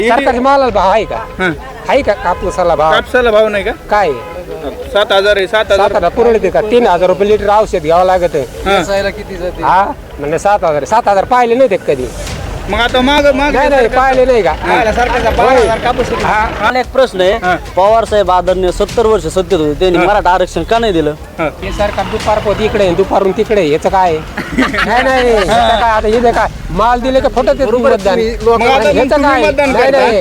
सरकारी मालाला भाव आहे का? हं. आहे का कापूसाला भाव? कापसाला भाव नाही का? काय? सात हजार आहे सात सात हजार. हजार पुरवते का तीन हजार रुपये लिटर औषध घ्यावं लागत. हं. हा? म्हणजे सात हजार सात हजार पाहिले नाही ते कधी. मग आता माग माग नाही नाही पाहिले नाही का? हा मला एक प्रश्न आहे. हा. पवार साहेब आदरणीय सत्तर वर्ष सत्तेत होते त्यांनी मराठा आरक्षण का नाही दिलं? हे. सरकार दुपार पोत इकडे दुपारून तिकडे याचं काय नाही नाही काय आता हे काय माल दिले का फटत याचं तुम्ही काय नाही.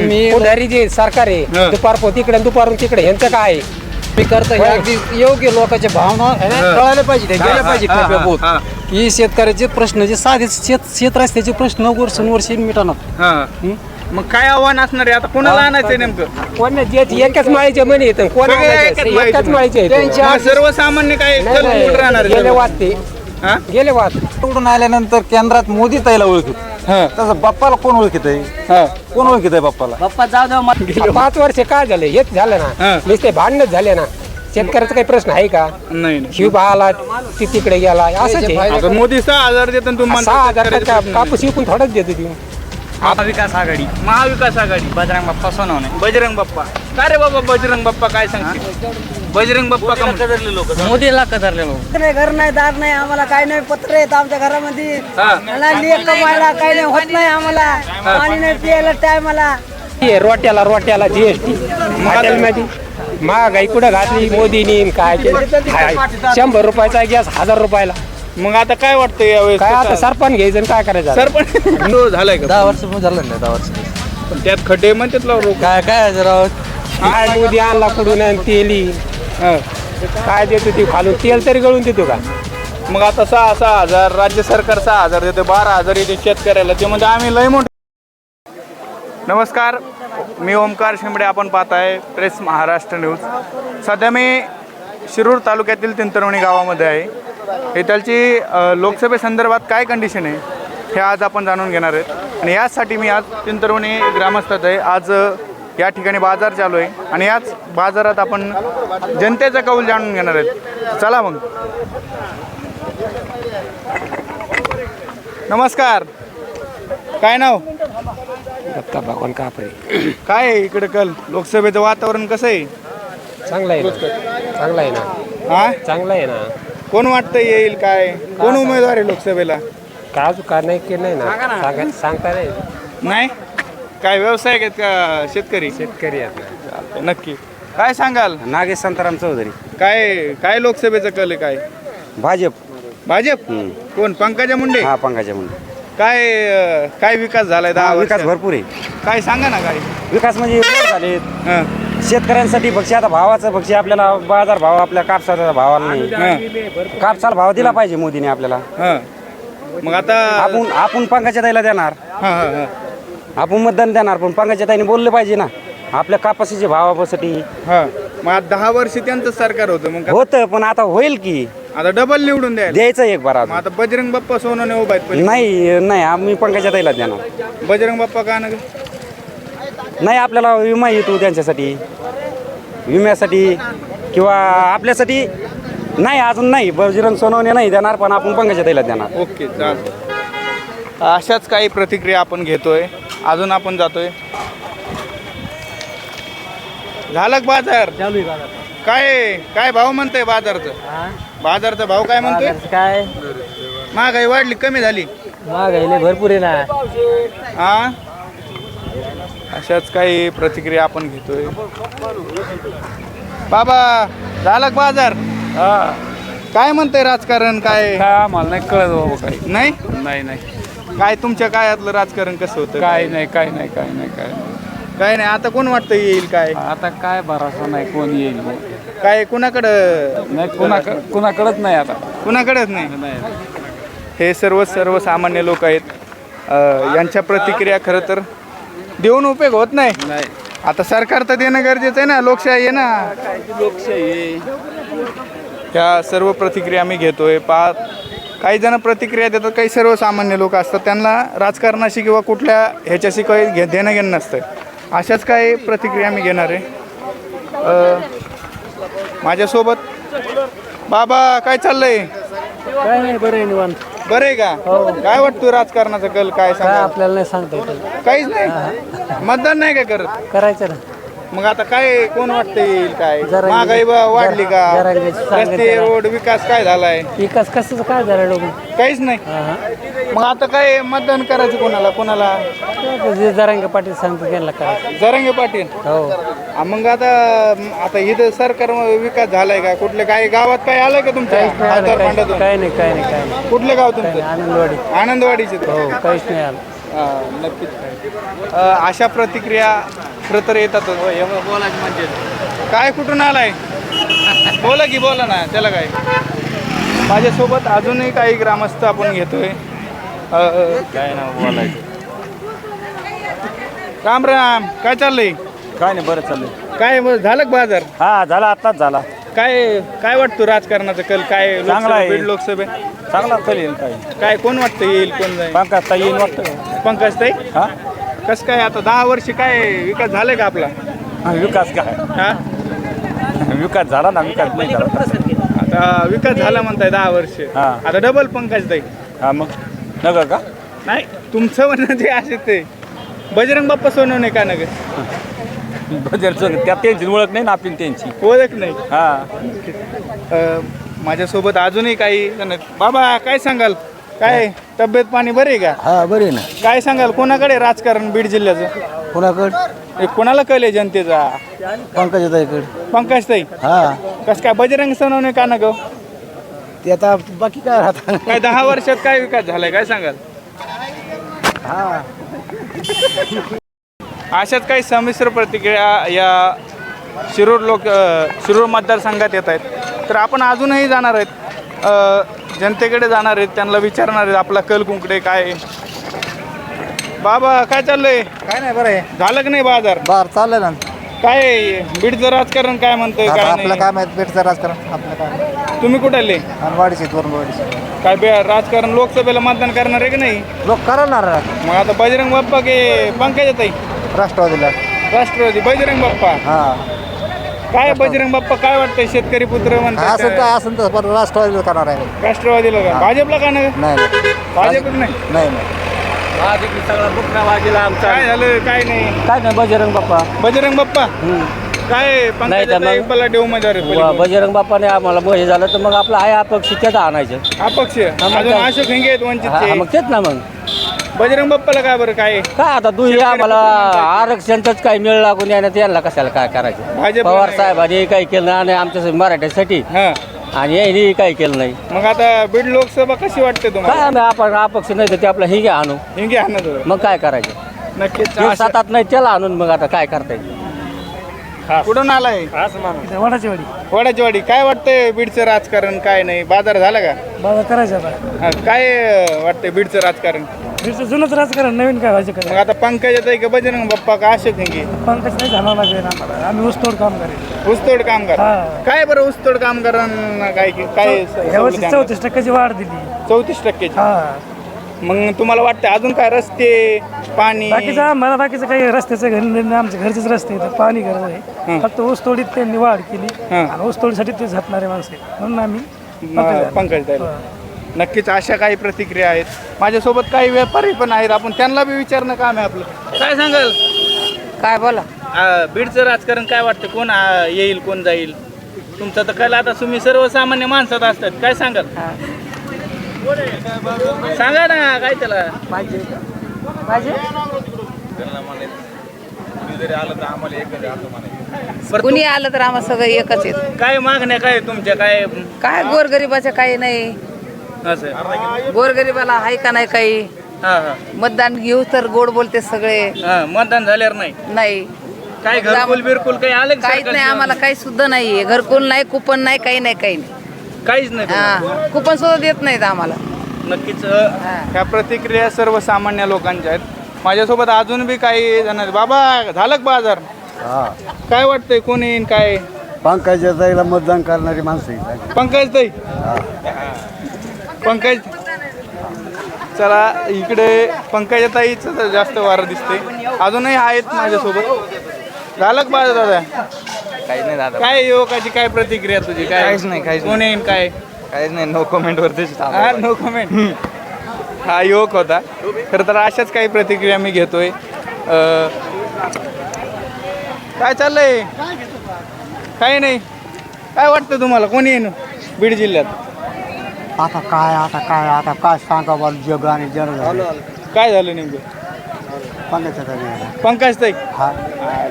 नाही. जे सरकार आहे. दुपार पोत इकडे दुपारून तिकडे यांचं काय आहे? मी करता हे अगदी योग्य लोकांच्या भावना कळायला पाहिजे गेल्या पाहिजे. की शेतकऱ्याचे प्रश्न जे साधे शेत शेत रस्त्याचे प्रश्न वर्षानुवर्षी मिटणार हा. मग काय आव्हान असणार आहे? आता कोणाला आणायचंय नेमकं? कोण जे एकाच माळीचे म्हणे येतं कोण सगळे आणायचं? एकाच माळीचे एकाच माळीचे येतं. मग सर्वसामान्य काय नाही, कल नाही, कुठं राहणार आहे गेले सर्व? वाद ते हा? गेले वाद निवडून आल्यानंतर केंद्रात मोदी ताईला ओळखीत. हा. तसं बाप्पाला कोण ओळखीत आहे? हा. कोण ओळखीत आहे बाप्पाला? बाप्पा जाऊ द्या पाच वर्ष काय झाले? हेच झालं हा. ना नुसते भांडणच झाले ना. शेतकऱ्याचा काही प्रश्न आहे का? नाही नाही. शिव आला ती तिकडे गेला असंच आहे. आता मोदी सहा हजार तुम्ही म्हणता सहा हजार शेतकऱ्याचे का- प्रश्न कापूस विकून थोडंच देतो ती. महाविकास आघाडी. महाविकास आघाडी. बजरंग बाप्पा सोनवणे. बजरंग बाप्पा. काय रे बाबा बजरंग बाप्पा काय सांगते? बजरंग बाप्पा का म्हणते? लोक. मोदीला कदरले लोक. नाही घर नाही दार नाही आम्हाला काय नाही पत्र येत आमच्या घरामध्ये. हा. मला कमायला काय नाही होत नाही आम्हाला. पाणी नाही पियायला टायमाला. हे रोट्याला रोट्याला जीएसटी हॉटेलमध्ये महागाई कुठं घातली? मोदीनी न काय केलं? हाय. शंभर रुपयाचा गॅस हजार रुपयाला. मग आता काय वाटतं यावेळेस काय आता सरपण घ्यायचं आणि काय करायचं आता? सरपंच? तो झालाय का? दहा वर्ष पण झालं नाही दहा वर्ष. पण त्यात खड्डे म्हणतात लाव लोक. काय काय जरा? काय मोदी आणला कुठून आणि तेली. काय देतो ती खालून? तेल तरी गळून देतो का? मग आता सहा सहा हजार राज्य सरकार सहा हजार देते बारा हजार येते शेतकऱ्याला. ते म्हणजे आम्ही लय मोठे नमस्कार. मी ओमकार शिंबडे आपण पाहत आहे प्रेस महाराष्ट्र न्यूज. सध्या मी शिरूर तालुक्यातील तिंतरवणी गावामध्ये आहे. इथलची लोकसभे लोकसभेसंदर्भात काय कंडिशन आहे हे आज आपण जाणून घेणार आहेत. आणि याचसाठी मी आज तिंतरवणी ग्रामस्थात आहे. आज या ठिकाणी बाजार चालू आहे. आणि याच बाजारात आपण जनतेचा कौल जाणून घेणार आहेत. चला मग. नमस्कार. काय नाव? दत्ता भगवान कापडे काय आहे इकडे कल? लोकसभेचं वातावरण कसं आहे? चांगला आहे ना. चांगला आहे ना. हा? चांगला आहे ना. कोण वाटतं येईल काय? कोण उमेदवार आहे लोकसभेला? काय अजून का नाही केलं नाही ना. सांगा सांगता नाही. नाही? काय व्यवसाय आहेत का शेतकरी? शेतकरी आहेत ना. नक्की. काय सांगाल? नागेश संताराम चौधरी. काय काय लोकसभेचं कल आहे काय? भाजप. भाजप? कोण? पंकजा मुंडे? हा पंकजा मुंडे. काय अं, काय विकास झालाय दहा विकास वर्षात? भरपूर आहे. काय सांगा ना काय विकास म्हणजे झालेत हं, शेतकऱ्यांसाठी पक्षी आता भावाचं पक्षी आपल्याला बाजार भाव आपल्या कापसाचा भावाला नाही. हं, कापसाला भाव दिला पाहिजे मोदीने आपल्याला. हं. मग आता आपण आपण पंकजा ताईला देणार. हं, हं, हं. आपण मतदान देणार पण पंकजा ताईने बोललं पाहिजे ना. आपल्या कापसाच्या भावासाठी. हा. मग आता दहा वर्ष त्यांचं सरकार होतं मग का- होतं पण आता होईल की. आता डबल निवडून द्यायला. द्यायचं एक बार मग आता बजरंग बाप्पा सोनवणे उभा आहेत पहिले. नाही नाही आम्ही पंकजा ताईला देणार. बजरंग बाप्पा का ना ग? नाही आपल्याला विमा येतो त्यांच्यासाठी. विम्यासाठी किंवा आपल्यासाठी नाही अजून नाही. बजरंग सोनवणे नाही देणार पण आपण पंकजा ताईला देणार. ओके चालतं अशाच काही प्रतिक्रिया आपण घेतोय. अजून आपण जातोय. झालं का बाजार? काय काय भाव म्हणतोय बाजारचं? बाजारचा भाव काय म्हणतोय? काय? महागाई वाढली कमी झाली. महागाईले भरपूर आहे ना. हा? अशाच काही प्रतिक्रिया आपण घेतोय. बाबा झालं का बाजार? काय म्हणतंय राजकारण काय? काय आम्हाला नाही कळत बाबा काही. नाही? नाही नाही. काय तुमच्या काळातलं राजकारण कसं होतं? काय नाही काय नाही काय नाही काय नाही. काय नाही आता कोण वाटतं येईल काय? आता काय भरोसा नाही कोण येईल? काय कुणाकडं? नाही कुणा कुणाकडच नाही आता. कुणाकडेच नाही? हे सर्व सर्वसामान्य लोक आहेत. अं, यांच्या प्रतिक्रिया खरं तर देऊन उपयोग होत नाही. आता सरकार तर देणं गरजेचं आहे ना लोकशाही आहे ना. लोकशाही ह्या सर्व प्रतिक्रिया मी घेतोय. पा काही जण प्रतिक्रिया देतात काही सर्वसामान्य लोक असतात. त्यांना राजकारणाशी किंवा कुठल्या ह्याच्याशी काही घे देणं घेणं नसतं अशाच काही प्रतिक्रिया मी घेणार आहे. माझ्यासोबत बाबा काय चाललंय? काय नाही बरं आहे निवांत. बरं आहे का? काय वाटतं राजकारणाचा कल? काय सांगा आपल्याला नाही सांगता येत. काहीच नाही? मतदान नाही काय करत? करायचं ना. मग आता काय कोण वाटतं येईल काय? जरा- महागाई ब- वाढली का? जरा- जरा सांगितलं रस्ते. रोड विकास काय झालाय? विकास कसं काय झालं लोक काहीच नाही. मग आता काय मतदान करायचं कोणाला? कोणाला? जे जरांगे पाटील सांगतो त्यांना करायचं जरंगे पाटील. हो. हा, मग आता आता इथं सरकार विकास झालाय का? कुठले काय गावात काय आलंय का तुमच्या काहीच नाही आलं काही नाही काही नाही कुठलं गाव तुमचं? नाही आनंदवाडी आनंदवाडीचे. हो काहीच नाही आलं. हा, नक्कीच. अ, अशा प्रतिक्रिया खरं तर येतात म्हणजे. काय कुठून आलाय? बोला की बोला ना त्याला काय? माझ्यासोबत अजूनही काही ग्रामस्थ आपण घेतोय. अ, काय ना बोलायचं? राम राम काय चाललंय? काय नाही बरं चाललंय. काय मग झालं का बाजार? हा झाला आत्ताच झाला. काय काय वाटतं राजकारणाचा कल? काय चांगला लोकसभा- आहे. बीड लोकसभे चांगला चालेल काय काय कोण वाटतं येईल कोण जाईल? पंकज ताई येईन वाटतं. पंकज ताई? हा? कसं काय आता दहा वर्ष काय विकास झालाय का आपला? हा, विकास काय? हा? विकास झाला ना विकास नाही झाला. आता विकास झाला म्हणताय दहा वर्ष. हा. आता डबल पंकज ताई. हा मग? नगर का? नाही तुमचं म्हणणं जे आहे ते. बजरंग बाप्पा सोनवणे का नगर? बदल त्या त्यांची ओळख नाही ना आपली त्यांची? ओळख नाही. हा. अं, माझ्यासोबत अजूनही काही जण आहेत. बाबा काय सांगाल? काय तब्येत पाणी बरे का? हा बरे ना. काय सांगाल कोणाकडे राजकारण बीड जिल्ह्याचं? कोणाकड? हे कोणाला कल आहे जनतेचा? पंकजाताईकड पंकज ताई? हा. कस काय बजरंग सोनवणे का नग ते आता बाकी काय राहता? काय दहा वर्षात काय विकास झालाय काय सांगाल? हा. अशाच काही संमिश्र प्रतिक्रिया या शिरूर लोक अ, शिरूर मतदारसंघात येत आहेत. तर आपण अजूनही जाणार आहेत. अ, जनतेकडे जाणार आहेत त्यांना विचारणार आहेत आपला कल कुंकडे काय आहे. बाबा काय चाललंय? काय नाही बरं आहे. झालं की नाही बाजार? बर चाललंय ना. काय आहे? बीडचं राजकारण काय म्हणतंय आता काय आपलं नाही? काय माहीत भेटचं राजकारण आपलं काय तुम्ही कुठे आले? आणि वाढीचे वाढीचे काय बे राजकारण लोकसभेला मतदान करणार आहे की नाही? लोक करणार मग आता बजरंग बाप्पा की पंकज ताई? राष्ट्रवादीला. राष्ट्रवादी बजरंग बाप्पा? हा. काय बजरंग बाप्पा काय वाटतंय? शेतकरी पुत्र म्हणतात असं तर असं तर पण राष्ट्रवादीला करणार आहे. राष्ट्रवादीला का? भाजपला का नाही? नाही नाही. भाजपच नाही? नाही नाही. सगळा बुकना वाजेला आमचा. काय झालं? काय नाही. काय नाही बजरंग बाप्पा. बजरंग बाप्पा? काय नाही तर पंकज मग- बलाढ्य उमेदवार आहे व पलीकडे. बजरंग बाप्पाने आम्हाला हे झालं तर मग आपलं आहे अपक्ष त्याचं आणायचं. अपक्ष? मग अजून काय? अशोक हिंगे आहेत हा, वंचितचे मग तेच ना मग. बजरंग बाप्पाला काय बरं काय? काय आता तू हे आम्हाला कुटुंबात आरक्षणच काही मिळ लागून यानं यांना कशाला काय करायचं? भाजपला पवार नाही. साहेबांनी काही केलं आणि आमच्या मराठ्यासाठी हा. आणि यांनी काही केलं नाही. मग आता बीड लोकसभा कशी वाटते काय तुम्हाला आम्ही आपण अपक्ष नाही तर ते आपलं हिंगे आणू हिंगे होते. मग काय करायचं? नक्कीच. जे सातात नाही त्याला आणून मग आता काय करता येईल? कुठून आलाय? वडाची वाडी. वडाची वाडी. काय वाटतंय बीडचं राजकारण काय नाही? बाजार झाला का? बाबा करायचं आता. हा, काय अं, वाटतंय बीडचं राजकारण? बीडचं जुनंच राजकारण नवीन काय व्हायचं मग आता पंकज येत का बजरंग बाप्पा का अशोक हिंगे पंकज नाही झाला लागेल आम्हाला आम्ही ऊसतोड काम करेल ऊसतोड कामगार. हा. काय बरं ऊसतोड कामगारांना काय काय या वर्षी चौतीस टक्क्याची वाढ दिली. चौतीस टक्क्याची. हा. मग तुम्हाला वाटतं अजून काय रस्ते पाणी? बाकीचं आम्हाला बाकीचं काही रस्त्याचं घर नाही आमच्या घरचेच रस्ते आहेत. पाणी गरज आहे. फक्त ऊसतोडीत त्यांनी वाढ केली. हा. आणि ऊसतोडीसाठी ते झटणारे माणसं आहेत. म्हणून आम्ही म- पंकज नक्कीच अशा काही प्रतिक्रिया आहेत. माझ्यासोबत काही व्यापारी पण आहेत. आपण त्यांना बी विचारणं काम आहे आपलं. काय सांगाल? काय बोला. बीडचं राजकारण काय वाटतं? कोण येईल कोण जाईल? तुमचं तर कला आता तुम्ही सर्वसामान्य माणसात असतात. काय सांगाल? सांगा ना काय त्याला? बरं, कुणी आलं तर आम्हाला सगळं एकच येत तुम- काय मागण्या काय तुमच्या? काय काय गोरगरिबाचं काही नाही. असं गोरगरिबाला आहे का नाही काही? हा हा. मतदान घेऊ तर गोड बोलते सगळे. हा मतदान झाल्यावर नाही. नाही. काय घरकुल बिरकुल काही आलं का काहीच नाही सरकारचं? आम्हाला काही सुद्धा नाहीये. घरकुल नाही कुपन नाही काही नाही काही नाही. काहीच नाही? हा. कुपन. सुद्धा देत नाहीत आम्हाला. नक्कीच अ, ह्या प्रतिक्रिया सर्वसामान्य लोकांच्या आहेत. माझ्यासोबत अजून बी काही जण आहेत. बाबा झालं का बाजार? काय वाटतंय कोण येईन काय? पंकजाताईला मतदान करणारी माणसं. पंकज ताई? पंकज चला इकडे पंकजाताईच जास्त वार दिसते अजूनही आहेत माझ्यासोबत. झालं का दादा? काहीच नाही दादा. काय युवकाची काय प्रतिक्रिया तुझी? काय काहीच नाही, काहीच कोण येईन काय? काहीच नाही नो कमेंट वरतीच हा नो कमेंट हा युवक होता. खरं तर अशाच काही प्रतिक्रिया मी घेतोय. काय चाललंय? काही नाही. काय वाटतं तुम्हाला? कोणी येणं? बीड जिल्ह्यात? आता काय आता काय आता काय सांगा मला जग आणि जग काय झालं नेमकं? पंकज ताई? हा.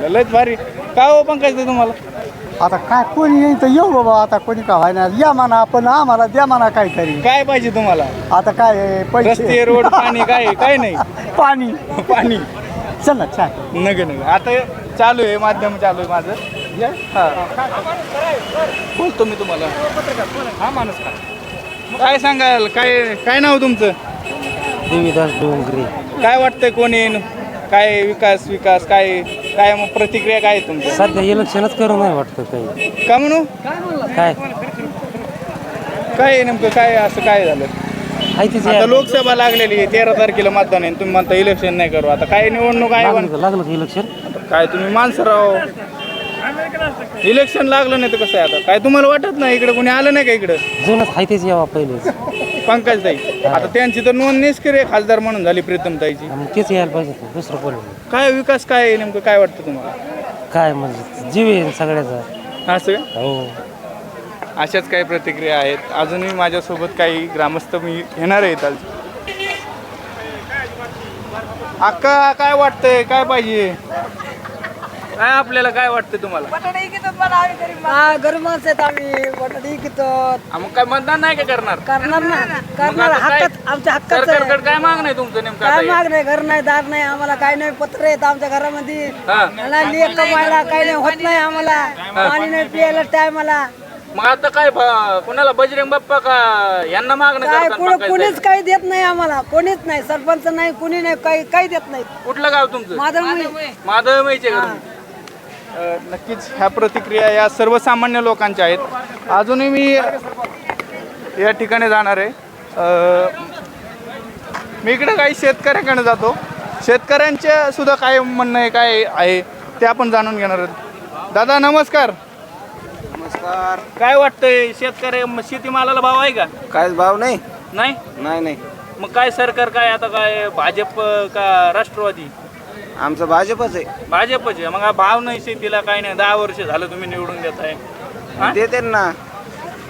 लयच भारी. काय हो पंकज ताई तुम्हाला? आता काय कोणी येईल तर येऊ बाबा आता कोणी का व्हायना? या म्हणा आपण आम्हाला द्या म्हणा काहीतरी. काय पाहिजे तुम्हाला? आता काय आहे, पैसे रोड पाणी काय काय नाही? पाणी. पाणी. चल ना छान नग नग. आता चालू आहे माध्यम चालू आहे माझं. हा. बोलतो मी तुम्हाला. हा माणूस का काय सांगाल? काय काय नाव तुमचं? देवीदास डोंगरे. काय वाटतंय कोण येईन? काय विकास विकास काय काय मग प्रतिक्रिया काय आहे तुमची? सध्या इलेक्शनच करू नाही वाटतं काही. का म्हणू? काय? काय आहे नेमकं? काय असं काय झालं? आहे तिथे. आता लोकसभा लागलेली आहे तेरा तारखेला मतदान आहे. तुम्ही म्हणता इलेक्शन नाही करू. आता काय निवडणूक आहे? लागलं इलेक्शन काय तुम्ही माणसं राहो इलेक्शन लागलं नाही तर कसं आहे आता? काय तुम्हाला वाटत नाही इकडे कोणी आलं नाही का इकडं? जुनच आहे तेच यावा पहिलेच. पंकज ताई आता त्यांची तर नोंद निष्क्रिय खासदार म्हणून झाली प्रीतम ताईची तेच यायला पाहिजे होतं, दुसरं कोण नाही. काय विकास काय आहे नेमकं? काय वाटतं तुम्हाला? काय म्हणजे जीव आहे सगळ्याचा. असं का? हो. अशाच काही प्रतिक्रिया आहेत. अजूनही माझ्यासोबत काही ग्रामस्थ मी येणार आहेत आज. अक्का काय वाटतंय? काय पाहिजे? काय आपल्याला काय वाटतं तुम्हाला? हा गरीब माणसं आहेत आम्ही. बटाटे कितो हा, मग काय मतदान नाही का करणार? करणार ना. मग करणार आता काय? हक्कात आमच्या हक्काचं सरकारकडे आहे. काय मागणं आहे तुमचं नेमकं काय आता माग नाही घर नाही दार नाही आम्हाला काय नाही. पत्र येत आमच्या घरामध्ये. हा. मला लेख कमायला काही नाही होत नाही आम्हाला. पाणी नाही पियायला टायमाला मग आता काय ब- कोणाला बजरंग बाप्पा का यांना मागणं काय कुणी पंकज कुणीच? काही देत नाही आम्हाला. कोणीच नाही. सरपंच नाही कुणी नाही काही काही देत नाही कुठलं गाव तुमचं? माझं माधवमयचे का तुम्ही? नक्कीच ह्या प्रतिक्रिया या सर्वसामान्य लोकांच्या आहेत. अजूनही मी या ठिकाणी जाणार आहे. मी इकडे काही शेतकऱ्याकडे जातो. शेतकऱ्यांच्या सुद्धा काय म्हणणं आहे काय आहे ते आपण जाणून घेणार आहोत. दादा नमस्कार. नमस्कार. काय वाटतंय शेतकरी शेतीमालाला भाव आहे का? काय भाव नाही. नाही? नाही नाही. मग काय सरकार काय आता काय भाजप का राष्ट्रवादी? आमचं भाजपच आहे. भाजपचे मग हा भाव नाही शेतीला काय नाही. दहा वर्ष झालं तुम्ही निवडून देताय. हा? देते ना.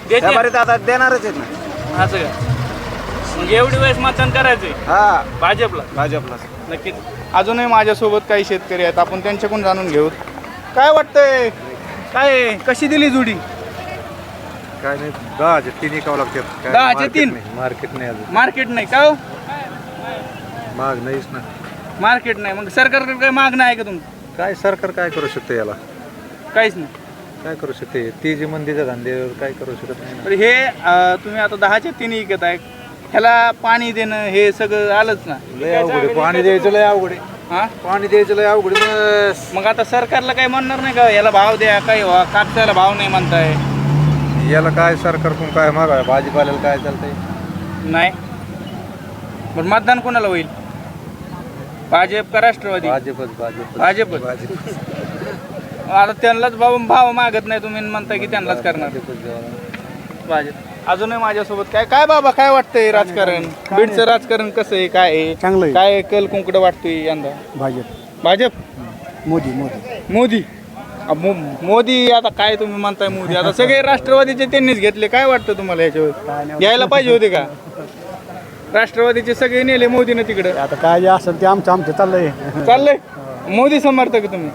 देते? आता देणारच आहेत ना. असं का? मग एवढी वेळेस मतदान करायचंय? हा. भाजपला? भाजपला. नक्कीच. अजूनही माझ्यासोबत काही शेतकरी आहेत. आपण त्यांच्याकडून जाणून घेऊ. काय वाटतंय? काय कशी दिली जुडी? काय नाही दहाचे तीन एकावं लागतात. काय दहाचे market तीन? नाही, मार्केट नाही अजून. मार्केट नाही का हो? माग नाहीच ना. मार्केट नाही. मग सरकारकडे काही मागणं आहे का तुमचं? काय सरकार काय करू शकते याला? काहीच नाही. काय करू शकते? ती जी मंदीच्या धंद्यावर काय करू शकत नाही तर हे अं, तुम्ही आता दहाचे तीन विकत आहे. ह्याला पाणी देणं हे सगळं आलंच ना. लय अवघड आहे. पाणी द्यायचं लय अवघड आहे. हा? पाणी द्यायचं लय अवघड आहे. मग आता सरकारला काही म्हणणार नाही का? याला भाव द्या काही व्हा. कापसाला भाव नाही म्हणताय. याला काय सरकारकडून काय मागाय भाजीपाल्याला काय चालतंय? नाही. पण मतदान कोणाला होईल? भाजप का राष्ट्रवादी. भाजपच भाजप भाजपच. भाजप आता त्यांनाच भाव भाव मागत नाही तुम्ही म्हणताय की त्यांनाच करणार. भाजप. अजूनही माझ्यासोबत काय काय बाबा काय वाटतंय राजकारण? बीडचं राजकारण कसं आहे? काय आहे? चांगलं आहे. काय कल कुंकड वाटतोय यंदा? भाजप. भाजप? मोदी मोदी. मोदी. अ, मो- मोदी आता काय तुम्ही म्हणताय मोदी? आता सगळे राष्ट्रवादीचे त्यांनीच घेतले. काय वाटतं तुम्हाला याच्यावर? यायला पाहिजे होते का? राष्ट्रवादीचे सगळे नेले मोदीनं तिकडं. आता काय जे असेल ते आमचं आमचं चाललंय. चाललंय? मोदी समर्थक तुम्ही?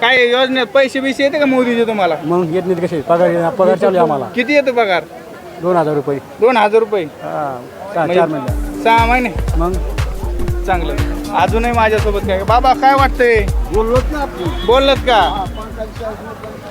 काय योजनेत पैसे बिसे येते का मोदीचे तुम्हाला? मग येत नाही कसे? पगार पगार चालू आहे आम्हाला. किती येतो पगार? दोन हजार रुपये. दोन हजार रुपये. हा सहा चार महिने. म्हणजे सहा महिने? मग? चांगलं. अजूनही माझ्यासोबत काय बाबा काय वाटतंय? बोललोच ना बोललत का?